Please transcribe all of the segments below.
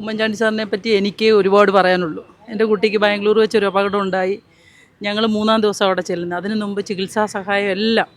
ഉമ്മൻചാണ്ടി സാറിനെ പറ്റി എനിക്ക് ഒരുപാട് പറയാനുള്ളൂ. എന്റെ കുട്ടിക്ക് ബാംഗ്ലൂർ വെച്ച് ഒരു അപകടം ഉണ്ടായി. ഞങ്ങൾ മൂന്നാം ദിവസം അവിടെ ചെല്ലുന്നത്. അതിന് മുമ്പ് ചികിത്സാ സഹായം എല്ലാം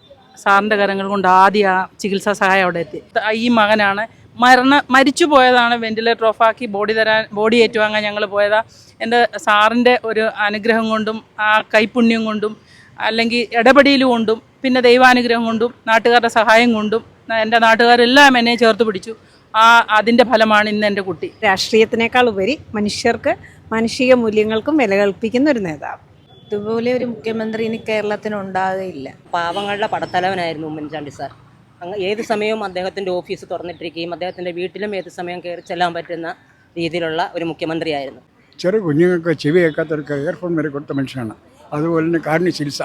സാറിന്റെ കരങ്ങൾ കൊണ്ട് ആദ്യം ആ ചികിത്സാ സഹായം അവിടെ എത്തി. ഈ മകനാണ് മരണ മരിച്ചു പോയതാണ് വെന്റിലേറ്റർ ഓഫാക്കി ബോഡി തരാൻ ബോഡി ഏറ്റുവാങ്ങാൻ ഞങ്ങൾ പോയതാ. എന്റെ സാറിന്റെ ഒരു അനുഗ്രഹം കൊണ്ടും ആ കൈപുണ്യം കൊണ്ടും അല്ലെങ്കിൽ ഇടപെടൽ കൊണ്ടും പിന്നെ ദൈവാനുഗ്രഹം കൊണ്ടും നാട്ടുകാരുടെ സഹായം കൊണ്ടും എന്റെ നാട്ടുകാരെല്ലാം എന്നെ ചേർത്ത് പിടിച്ചു. ആ അതിന്റെ ഫലമാണ് ഇന്ന് എന്റെ കുട്ടി. രാഷ്ട്രീയത്തിനേക്കാൾ ഉപരി മനുഷ്യർക്ക് മാനുഷിക മൂല്യങ്ങൾക്കും വില കൽപ്പിക്കുന്ന ഒരു നേതാവ്. ഇതുപോലെ ഒരു മുഖ്യമന്ത്രി ഇനി കേരളത്തിന് ഉണ്ടാകുകയില്ല പാവങ്ങളുടെ പടത്തലവനായിരുന്നു ഉമ്മൻചാണ്ടി സാർ. അങ്ങ് ഏത് സമയവും അദ്ദേഹത്തിന്റെ ഓഫീസ് തുറന്നിട്ടിരിക്കുകയും അദ്ദേഹത്തിന്റെ വീട്ടിലും ഏത് സമയം കയറി ചെല്ലാൻ പറ്റുന്ന രീതിയിലുള്ള ഒരു മുഖ്യമന്ത്രിയായിരുന്നു. ചെറു കുഞ്ഞുങ്ങൾക്ക് ചെവി കേൾക്കാത്തവർക്ക് ഇയർഫോൺ വരെ കൊടുത്ത മനുഷ്യനാണ്. അതുപോലെ തന്നെ കാരണം ചികിത്സ.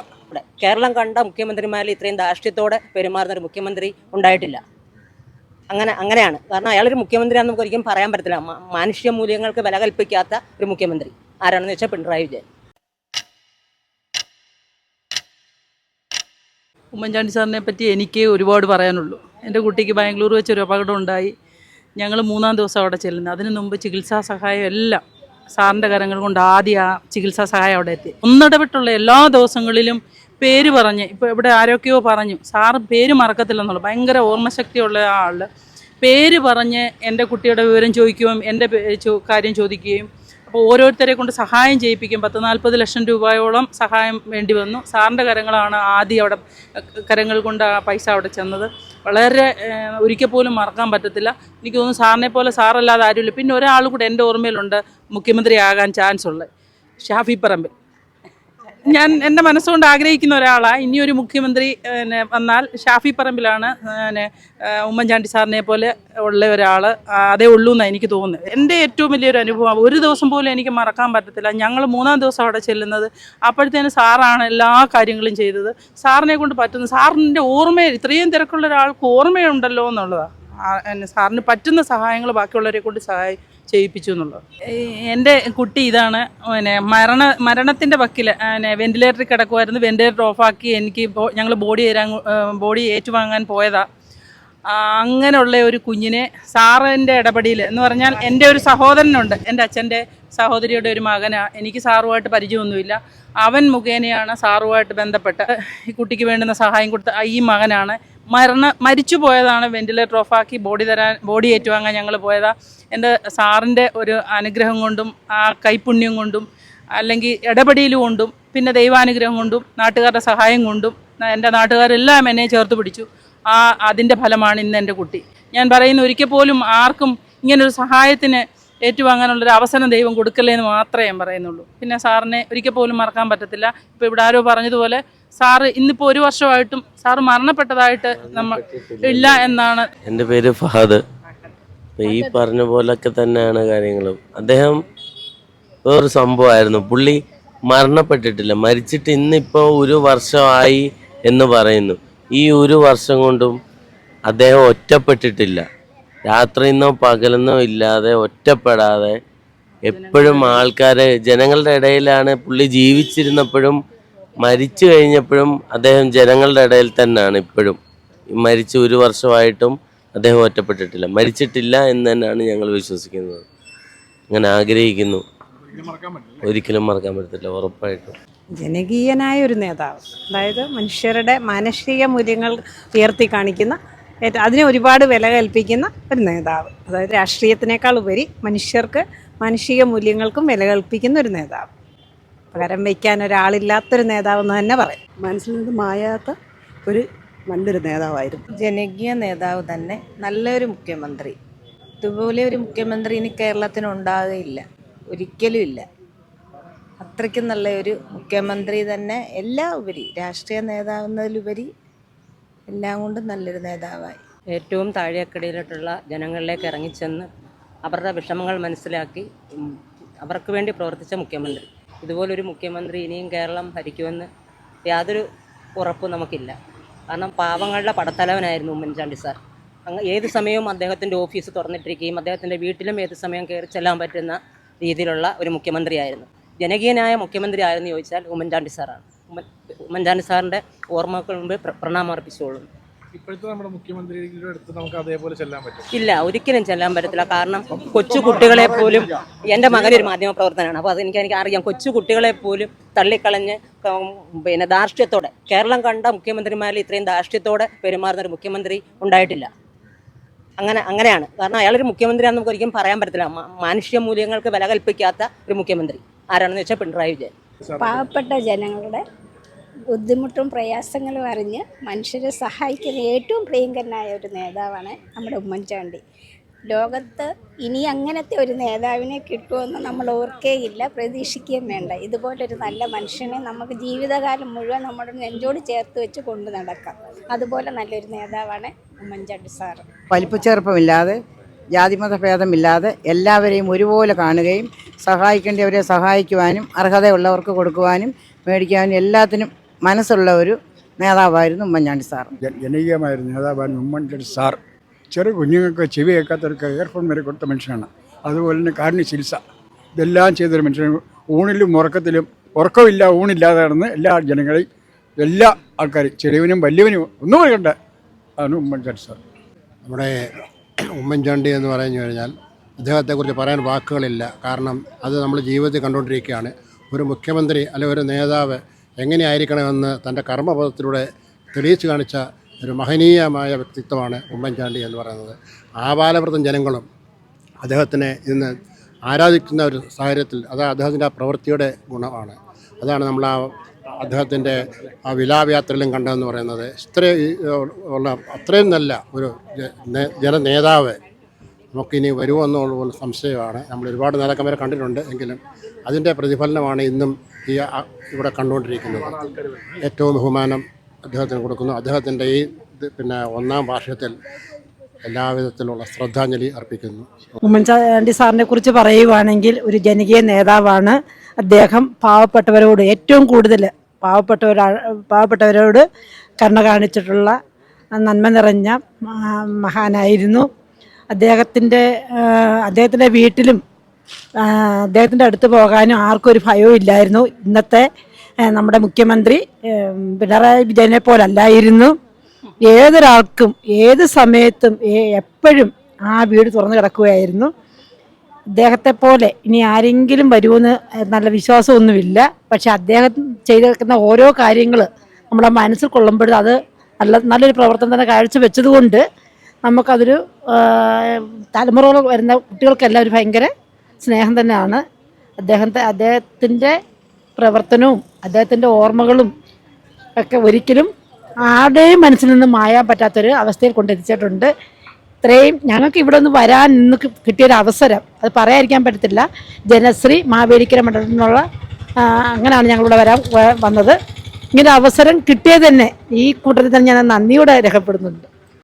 കേരളം കണ്ട മുഖ്യമന്ത്രിമാരിൽ ഇത്രയും ധാർഷ്ട്യത്തോടെ പെരുമാറുന്ന ഒരു മുഖ്യമന്ത്രി ഉണ്ടായിട്ടില്ല. അങ്ങനെ അങ്ങനെയാണ്. കാരണം അയാളൊരു മുഖ്യമന്ത്രിയാണെന്ന് നമുക്ക് ഒരിക്കലും പറയാൻ പറ്റത്തില്ല. മാനുഷ്യ മൂല്യങ്ങൾക്ക് വില കൽപ്പിക്കാത്ത ഒരു മുഖ്യമന്ത്രി. ആരാണെന്ന് വെച്ചാൽ പിണറായി വിജയൻ. ഉമ്മൻചാണ്ടി സാറിനെ പറ്റി എനിക്ക് ഒരുപാട് പറയാനുള്ളൂ. എന്റെ കുട്ടിക്ക് ബാംഗ്ലൂർ വെച്ച് ഒരു അപകടം ഉണ്ടായി. ഞങ്ങൾ മൂന്നാം ദിവസം അവിടെ ചെല്ലുന്നത്. അതിന് മുമ്പ് ചികിത്സാ സഹായം എല്ലാം സാറിന്റെ കരങ്ങൾ കൊണ്ട് ആദ്യം ആ ചികിത്സാ സഹായം അവിടെ എത്തി. ഒന്നിടവിട്ടുള്ള എല്ലാ ദിവസങ്ങളിലും പേര് പറഞ്ഞ് ഇപ്പോൾ ഇവിടെ ആരൊക്കെയോ പറഞ്ഞു. സാറ് പേര് മറക്കത്തില്ലെന്നുള്ളു. ഭയങ്കര ഓർമ്മശക്തിയുള്ള ആൾ പേര് പറഞ്ഞ് എന്റെ കുട്ടിയുടെ വിവരം ചോദിക്കുകയും എന്റെ കാര്യം ചോദിക്കുകയും അപ്പോൾ ഓരോരുത്തരെ കൊണ്ട് സഹായം ചെയ്യിപ്പിക്കും. പത്ത് നാൽപ്പത് ലക്ഷം രൂപയോളം സഹായം വേണ്ടി വന്നു. സാറിന്റെ കരങ്ങളാണ് ആദ്യം അവിടെ കരങ്ങൾ കൊണ്ട് ആ പൈസ അവിടെ ചെന്നത്. വളരെ ഒരിക്കൽ പോലും മറക്കാൻ പറ്റത്തില്ല. എനിക്ക് തോന്നുന്നു സാറിനെ പോലെ സാറല്ലാതെ ആരുമില്ല. പിന്നെ ഒരാൾ കൂടെ എന്റെ ഓർമ്മയിലുണ്ട്. മുഖ്യമന്ത്രിയാകാൻ ചാൻസ് ഉള്ളത് ഷാഫി പറമ്പിൽ. ഞാൻ എന്റെ മനസ്സുകൊണ്ട് ആഗ്രഹിക്കുന്ന ഒരാളാണ് ഇനിയൊരു മുഖ്യമന്ത്രി വന്നാൽ ഷാഫി പറമ്പിലാണ് ഉമ്മൻചാണ്ടി സാറിനെ പോലെ ഉള്ള ഒരാൾ അതേ ഉള്ളൂ എന്നാണ് എനിക്ക് തോന്നുന്നത്. എന്റെ ഏറ്റവും വലിയൊരു അനുഭവം ഒരു ദിവസം പോലും എനിക്ക് മറക്കാൻ പറ്റത്തില്ല. ഞങ്ങൾ മൂന്നാം ദിവസം അവിടെ ചെല്ലുന്നത് അപ്പോഴത്തേന് സാറാണ് എല്ലാ കാര്യങ്ങളും ചെയ്തത്. സാറിനെ കൊണ്ട് പറ്റുന്ന സാറിന്റെ ഓർമ്മ ഇത്രയും തിരക്കുള്ള ഒരാൾക്ക് ഓർമ്മയുണ്ടല്ലോ എന്നുള്ളതാണ് സാറിന് പറ്റുന്ന സഹായങ്ങൾ ബാക്കിയുള്ളവരെ കൊണ്ട് സഹായി ചെയ്യിപ്പിച്ചു എന്നുള്ളത്. എന്റെ കുട്ടി ഇതാണ് പിന്നെ മരണ മരണത്തിന്റെ പക്കിൽ പിന്നെ വെന്റിലേറ്ററിൽ കിടക്കുമായിരുന്നു വെന്റിലേറ്റർ ഓഫാക്കി എനിക്ക് ഞങ്ങൾ ബോഡി തരാൻ ബോഡി ഏറ്റുവാങ്ങാൻ പോയതാ. അങ്ങനെയുള്ള ഒരു കുഞ്ഞിനെ സാറിന്റെ ഇടപെടിയിൽ എന്ന് പറഞ്ഞാൽ എന്റെ ഒരു സഹോദരനുണ്ട് എന്റെ അച്ഛന്റെ സഹോദരിയുടെ ഒരു മകനാണ് എനിക്ക് സാറുമായിട്ട് പരിചയമൊന്നുമില്ല. അവൻ മുഖേനയാണ് സാറുമായിട്ട് ബന്ധപ്പെട്ട് ഈ കുട്ടിക്ക് വേണ്ടുന്ന സഹായം കൊടുത്ത ഈ മകനാണ് മരണ മരിച്ചു പോയതാണ് വെന്റിലേറ്റർ ഓഫാക്കി ബോഡി തരാൻ ബോഡി ഏറ്റുവാങ്ങാൻ ഞങ്ങൾ പോയതാ. എന്റെ സാറിന്റെ ഒരു അനുഗ്രഹം കൊണ്ടും ആ കൈപുണ്യം കൊണ്ടും അല്ലെങ്കിൽ ഇടപെടൽ കൊണ്ടും പിന്നെ ദൈവാനുഗ്രഹം കൊണ്ടും നാട്ടുകാരുടെ സഹായം കൊണ്ടും എന്റെ നാട്ടുകാരെല്ലാം എന്നെ ചേർത്ത് പിടിച്ചു. ആ അതിന്റെ ഫലമാണ് ഇന്ന് എന്റെ കുട്ടി. ഞാൻ പറയുന്ന ഒരിക്കൽ പോലും ആർക്കും ഇങ്ങനൊരു സഹായത്തിന് ഏറ്റുവാങ്ങാനുള്ളൊരു അവസരം ദൈവം കൊടുക്കല്ലേ എന്ന് മാത്രമേ ഞാൻ പറയുന്നുള്ളൂ. പിന്നെ സാറിനെ ഒരിക്കൽ പോലും മറക്കാൻ പറ്റത്തില്ല. ഇപ്പോൾ ഇവിടെ ആരോ പറഞ്ഞതുപോലെ സാറ് ഇന്നിപ്പോൾ ഒരു വർഷമായിട്ടും സാറ് മരണപ്പെട്ടതായിട്ട് നമ്മൾ ഇല്ല എന്നാണ് എന്റെ പേര് ഫഹദ്. ഈ പറഞ്ഞ പോലൊക്കെ തന്നെയാണ് കാര്യങ്ങളും. അദ്ദേഹം വേറൊരു സംഭവമായിരുന്നു. പുള്ളി മരണപ്പെട്ടിട്ടില്ല. മരിച്ചിട്ട് ഇന്നിപ്പോൾ ഒരു വർഷമായി എന്ന് പറയുന്നു. ഈ ഒരു വർഷം കൊണ്ടും അദ്ദേഹം ഒറ്റപ്പെട്ടിട്ടില്ല. രാത്രിന്നോ പകലെന്നോ ഇല്ലാതെ ഒറ്റപ്പെടാതെ എപ്പോഴും ആൾക്കാരെ ജനങ്ങളുടെ ഇടയിലാണ് പുള്ളി ജീവിച്ചിരുന്നപ്പോഴും മരിച്ചു കഴിഞ്ഞപ്പോഴും അദ്ദേഹം ജനങ്ങളുടെ ഇടയിൽ തന്നെയാണ് ഇപ്പോഴും. മരിച്ച് ഒരു വർഷമായിട്ടും അദ്ദേഹം ഒറ്റപ്പെട്ടിട്ടില്ല. മരിച്ചിട്ടില്ല എന്ന് തന്നെയാണ് ഞങ്ങൾ വിശ്വസിക്കുന്നത്. അങ്ങനെ ആഗ്രഹിക്കുന്നു. ഒരിക്കലും മറക്കാൻ പറ്റത്തില്ല ഉറപ്പായിട്ടും. ജനകീയനായ ഒരു നേതാവ് അതായത് മനുഷ്യരുടെ മാനസിക മൂല്യങ്ങൾ ഉയർത്തി കാണിക്കുന്ന അതിനെ ഒരുപാട് വില കൽപ്പിക്കുന്ന ഒരു നേതാവ്. അതായത് രാഷ്ട്രീയത്തിനേക്കാൾ ഉപരി മനുഷ്യർക്ക് മാനുഷിക മൂല്യങ്ങൾക്കും വില കൽപ്പിക്കുന്ന ഒരു നേതാവ്. പകരം വയ്ക്കാൻ ഒരാളില്ലാത്തൊരു നേതാവെന്ന് തന്നെ പറയും. മനസ്സിൽ നിന്ന് മായാത്ത ഒരു നല്ലൊരു നേതാവായിരുന്നു. ജനകീയ നേതാവ് തന്നെ നല്ലൊരു മുഖ്യമന്ത്രി. ഇതുപോലെ ഒരു മുഖ്യമന്ത്രി ഇനി കേരളത്തിന് ഉണ്ടാകുകയില്ല ഒരിക്കലും ഇല്ല. അത്രയ്ക്കും നല്ല ഒരു മുഖ്യമന്ത്രി തന്നെ എല്ലാ ഉപരി രാഷ്ട്രീയ നേതാവെന്നതിലുപരി എല്ലാം കൊണ്ടും നല്ലൊരു നേതാവായി. ഏറ്റവും താഴേക്കടയിലോട്ടുള്ള ജനങ്ങളിലേക്ക് ഇറങ്ങിച്ചെന്ന് അവരുടെ വിഷമങ്ങൾ മനസ്സിലാക്കി അവർക്ക് വേണ്ടി പ്രവർത്തിച്ച മുഖ്യമന്ത്രി. ഇതുപോലൊരു മുഖ്യമന്ത്രി ഇനിയും കേരളം ഭരിക്കുമെന്ന് യാതൊരു ഉറപ്പും നമുക്കില്ല. കാരണം പാവങ്ങളുടെ പടത്തലവനായിരുന്നു ഉമ്മൻചാണ്ടി സാർ. അങ്ങ് ഏത് സമയവും അദ്ദേഹത്തിന്റെ ഓഫീസ് തുറന്നിട്ടിരിക്കുകയും അദ്ദേഹത്തിന്റെ വീട്ടിലും ഏത് സമയം കയറി ചെല്ലാൻ പറ്റുന്ന രീതിയിലുള്ള ഒരു മുഖ്യമന്ത്രിയായിരുന്നു. ജനകീയനായ മുഖ്യമന്ത്രി ആയിരുന്നു ചോദിച്ചാൽ ഉമ്മൻചാണ്ടി സാറാണ്. ഉമ്മൻ ഉമ്മൻചാണ്ടി സാറിന്റെ ഓർമ്മകൾ മുമ്പ് പ്രണാമർപ്പിച്ചുകൊള്ളുന്നു ഇപ്പോഴത്തെ നമ്മുടെ മുഖ്യമന്ത്രിയുടെ അടുത്ത് നമുക്ക് അതേപോലെ ചെല്ലാൻ പറ്റും. ഇല്ല ഒരിക്കലും ചെല്ലാൻ പറ്റത്തില്ല. കാരണം കൊച്ചു കുട്ടികളെ പോലും എന്റെ മകൻ ഒരു മാധ്യമ പ്രവർത്തനമാണ്. അപ്പോൾ അതെനിക്ക് എനിക്ക് അറിയാം. കൊച്ചു കുട്ടികളെ പോലും തള്ളിക്കളഞ്ഞ് പിന്നെ ധാർഷ്ട്യത്തോടെ കേരളം കണ്ട മുഖ്യമന്ത്രിമാരിൽ ഇത്രയും ധാർഷ്ട്യത്തോടെ പെരുമാറുന്ന ഒരു മുഖ്യമന്ത്രി ഉണ്ടായിട്ടില്ല. അങ്ങനെ അങ്ങനെയാണ്. കാരണം അയാളൊരു മുഖ്യമന്ത്രിയാണെന്ന് നമുക്ക് ഒരിക്കലും പറയാൻ പറ്റത്തില്ല. മാനുഷിക മാനുഷ്യ മൂല്യങ്ങൾക്ക് വില കൽപ്പിക്കാത്ത ഒരു മുഖ്യമന്ത്രി. ആരാണെന്ന് വെച്ചാൽ പിണറായി വിജയൻ. പാവപ്പെട്ട ജനങ്ങളുടെ ബുദ്ധിമുട്ടും പ്രയാസങ്ങളും അറിഞ്ഞ് മനുഷ്യരെ സഹായിക്കുന്ന ഏറ്റവും പ്രിയങ്കരനായ ഒരു നേതാവാണ് നമ്മുടെ ഉമ്മൻചാണ്ടി. ലോകത്ത് ഇനി അങ്ങനത്തെ ഒരു നേതാവിനെ കിട്ടുമെന്ന് നമ്മൾ ഓർക്കേയില്ല പ്രതീക്ഷിക്കുകയും വേണ്ട. ഇതുപോലൊരു നല്ല മനുഷ്യനെ നമുക്ക് ജീവിതകാലം മുഴുവൻ നമ്മുടെ നെഞ്ചോട് ചേർത്ത് വെച്ച് കൊണ്ടു നടക്കാം. അതുപോലെ നല്ലൊരു നേതാവാണ് ഉമ്മൻചാണ്ടി സാറ്. വലിപ്പച്ചേർപ്പമില്ലാതെ ജാതിമത ഭേദമില്ലാതെ എല്ലാവരെയും ഒരുപോലെ കാണുകയും സഹായിക്കേണ്ടവരെ സഹായിക്കുവാനും അർഹതയുള്ളവർക്ക് കൊടുക്കുവാനും മേടിക്കാനും എല്ലാത്തിനും മനസ്സുള്ള ഒരു നേതാവായിരുന്നു ഉമ്മൻചാണ്ടി സാർ. ജനകീയമായിരുന്നു ജനകീയമായ നേതാവായിരുന്നു ഉമ്മൻചാണ്ടി സാർ. ചെറു കുഞ്ഞുങ്ങൾക്ക് ചെവി കേൾക്കാത്തവർക്ക് ഇയർഫോൺ വരെ കൊടുത്ത മനുഷ്യനാണ്. അതുപോലെ തന്നെ കാരുണ്യ ചികിത്സ. ഇതെല്ലാം ചെയ്തൊരു മനുഷ്യൻ. ഊണിലും ഉറക്കത്തിലും ഉറക്കമില്ല ഊണില്ലാതെ നടന്ന് എല്ലാ ജനങ്ങളെയും എല്ലാ ആൾക്കാരും ചെറിയവനും വലിയവനും ഒന്നും കണ്ട ആണ് ഉമ്മൻചാണ്ടി സാർ. നമ്മുടെ ഉമ്മൻചാണ്ടി എന്ന് പറഞ്ഞു കഴിഞ്ഞാൽ അദ്ദേഹത്തെക്കുറിച്ച് പറയാൻ വാക്കുകളില്ല. കാരണം അത് നമ്മൾ ജീവിതത്തിൽ കണ്ടുകൊണ്ടിരിക്കുകയാണ്. ഒരു മുഖ്യമന്ത്രി അല്ലെങ്കിൽ ഒരു നേതാവ് എങ്ങനെയായിരിക്കണമെന്ന് തന്റെ കർമ്മപഥത്തിലൂടെ തെളിയിച്ചു കാണിച്ച ഒരു മഹനീയമായ വ്യക്തിത്വമാണ് ഉമ്മൻചാണ്ടി എന്ന് പറയുന്നത്. ആപാലവൃതം ജനങ്ങളും അദ്ദേഹത്തിനെ ഇന്ന് ആരാധിക്കുന്ന ഒരു സാഹചര്യത്തിൽ അത് അദ്ദേഹത്തിന്റെ ആ പ്രവൃത്തിയുടെ ഗുണമാണ്. അതാണ് നമ്മൾ ആ അദ്ദേഹത്തിന്റെ ആ വിലാപയാത്രയിലും കണ്ടതെന്ന് പറയുന്നത്. ഇത്രയും ഉള്ള അത്രയും നല്ല ഒരു ജന നേ- നമുക്കിനി വരുമോ എന്നുള്ള സംശയമാണ്. നമ്മൾ ഒരുപാട് നേതാക്കന്മാരെ കണ്ടിട്ടുണ്ട് എങ്കിലും അതിന്റെ പ്രതിഫലനമാണ് ഇന്നും ഈ ഇവിടെ കണ്ടുകൊണ്ടിരിക്കുന്നത്. ഏറ്റവും ബഹുമാനം അദ്ദേഹത്തിന് കൊടുക്കുന്നു. അദ്ദേഹത്തിന്റെ ഈ പിന്നെ ഒന്നാം വാർഷികത്തിൽ എല്ലാവിധത്തിലുള്ള ശ്രദ്ധാഞ്ജലി അർപ്പിക്കുന്നു. ഉമ്മൻചാണ്ടി സാറിനെ കുറിച്ച് പറയുവാണെങ്കിൽ ഒരു ജനകീയ നേതാവാണ് അദ്ദേഹം. പാവപ്പെട്ടവരോട് ഏറ്റവും കൂടുതൽ പാവപ്പെട്ടവരാ പാവപ്പെട്ടവരോട് കരുണ കാണിച്ചിട്ടുള്ള നന്മ നിറഞ്ഞ മഹാനായിരുന്നു. അദ്ദേഹത്തിന്റെ അദ്ദേഹത്തിന്റെ വീട്ടിലും അദ്ദേഹത്തിന്റെ അടുത്ത് പോകാനും ആർക്കും ഒരു ഭയവും ഇല്ലായിരുന്നു. ഇന്നത്തെ നമ്മുടെ മുഖ്യമന്ത്രി പിണറായി വിജയനെ പോലല്ലായിരുന്നു. ഏതൊരാൾക്കും ഏത് സമയത്തും എപ്പോഴും ആ വീട് തുറന്നു കിടക്കുകയായിരുന്നു. അദ്ദേഹത്തെ പോലെ ഇനി ആരെങ്കിലും വരുമെന്ന് നല്ല വിശ്വാസമൊന്നുമില്ല. പക്ഷെ അദ്ദേഹം ചെയ്തിരിക്കുന്ന ഓരോ കാര്യങ്ങൾ നമ്മുടെ മനസ്സിൽ കൊള്ളുമ്പോഴും അത് നല്ല നല്ലൊരു പ്രവർത്തനം തന്നെ കാഴ്ചവെച്ചതുകൊണ്ട് നമുക്കതൊരു തലമുറകൾ വരുന്ന കുട്ടികൾക്കെല്ലാം ഒരു ഭയങ്കര സ്നേഹം തന്നെയാണ്. അദ്ദേഹത്തെ അദ്ദേഹത്തിന്റെ പ്രവർത്തനവും അദ്ദേഹത്തിന്റെ ഓർമ്മകളും ഒക്കെ ഒരിക്കലും ആരുടെയും മനസ്സിൽ നിന്ന് മായാൻ പറ്റാത്തൊരു അവസ്ഥയിൽ കൊണ്ടെത്തിച്ചിട്ടുണ്ട് ഇത്രയും ഞങ്ങൾക്ക് ഇവിടെ ഒന്ന് വരാൻ ഇന്ന് കിട്ടിയൊരു അവസരം. അത് പറയാതിരിക്കാൻ പറ്റത്തില്ല. ജനശ്രീ മാവേലിക്കര മണ്ഡലത്തിൽ നിന്നുള്ള അങ്ങനെയാണ് ഞങ്ങളിവിടെ വരാൻ വന്നത്. ഇങ്ങനെ അവസരം കിട്ടിയത് തന്നെ ഈ കൂട്ടത്തിൽ തന്നെ ഞാൻ നന്ദിയോടെ രേഖപ്പെടുന്നുണ്ട്